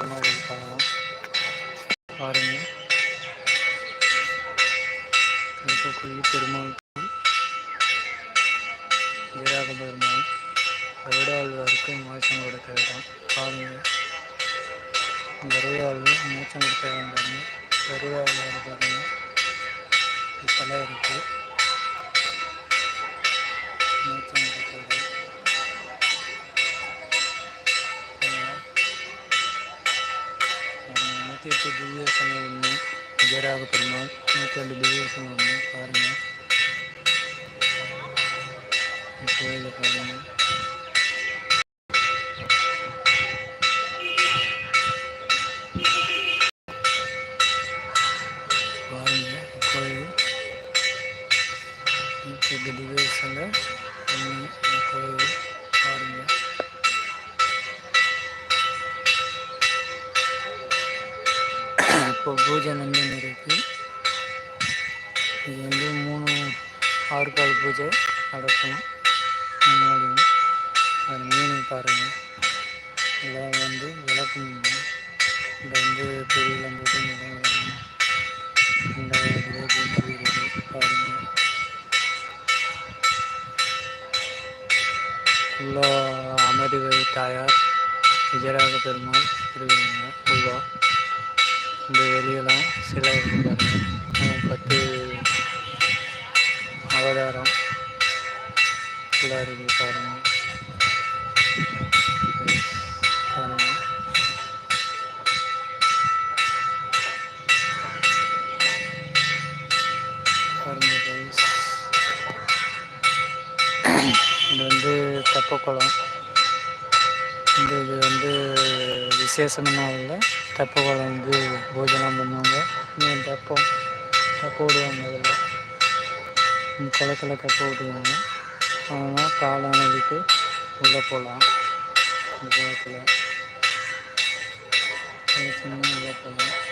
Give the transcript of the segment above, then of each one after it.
பயங்கரமாக கோயில் பார்க்கலாம் பாருங்க. திருப்பக்குழி பெருமாள் வீராக பெருமாள் கருடாழ்வாருக்கு மோசம் கொடுத்த இடம் பாருங்கள் கருடாழ்வு மோசம் கொடுத்த இடம் பாருங்க. கருடாழ்வார் பாருங்க. இப்பெல்லாம் இருக்கு. நூற்றி எட்டு திவ்யாசனம் ஒன்று விஜயராக பெருமாள் நூற்றி ரெண்டு திவ்யசனம் ஒன்று பாருங்கள் கோயிலை பாருங்கள் பாருங்கள் கோயில் நூற்றி எட்டு திவ்யசனம் ஒன்று கோயில் பாருங்கள் இப்போ பூஜை நந்தன் இருக்குது இது வந்து மூணு ஆறு கால் பூஜை நடக்கும். முன்னாடி அது மீன் பாருங்கள் இதெல்லாம் வந்து விளக்கு மீன். இந்த வந்து பெரிய போட்டு இந்த பாருங்கள் உள்ள அமர்வை தாயார் விஜயராக பெருமாள் திருவிழா உள்ளோ. இந்த வெளியெல்லாம் சிலை இருக்கு பத்து அவதாரம் ஃபுல்லாக இருக்குது பாருங்க. இது வந்து தெப்பக்குளம் இந்த இது வந்து விசேஷமான நாளில் தெப்பக்குளம் வந்து பூஜைலாம் பண்ணுவாங்க. இன்னும் தெப்பம் தெப்ப விடுவாங்க அதில் இந்த குளத்துல தெப்ப விடுவாங்க அதனால் காலானதுக்கு உள்ளே போகலாம் இந்த குளத்தில். குளத்துல உள்ளே போகலாம்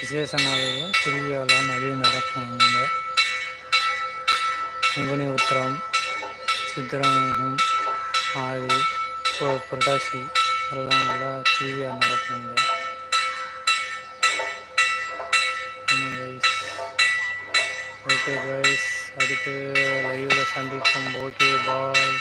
விசேஷ நாளில் திருவிழாலாம் நிறைய நடக்கும் முகனி உத்திரம் சித்திரமகம் ஆடி இப்போ புரட்டாசி அதெல்லாம் நல்லா திருவிழா நடக்குங்க. ஓகே கைஸ் அடுத்து லைவில் சந்திப்போம். Okay bye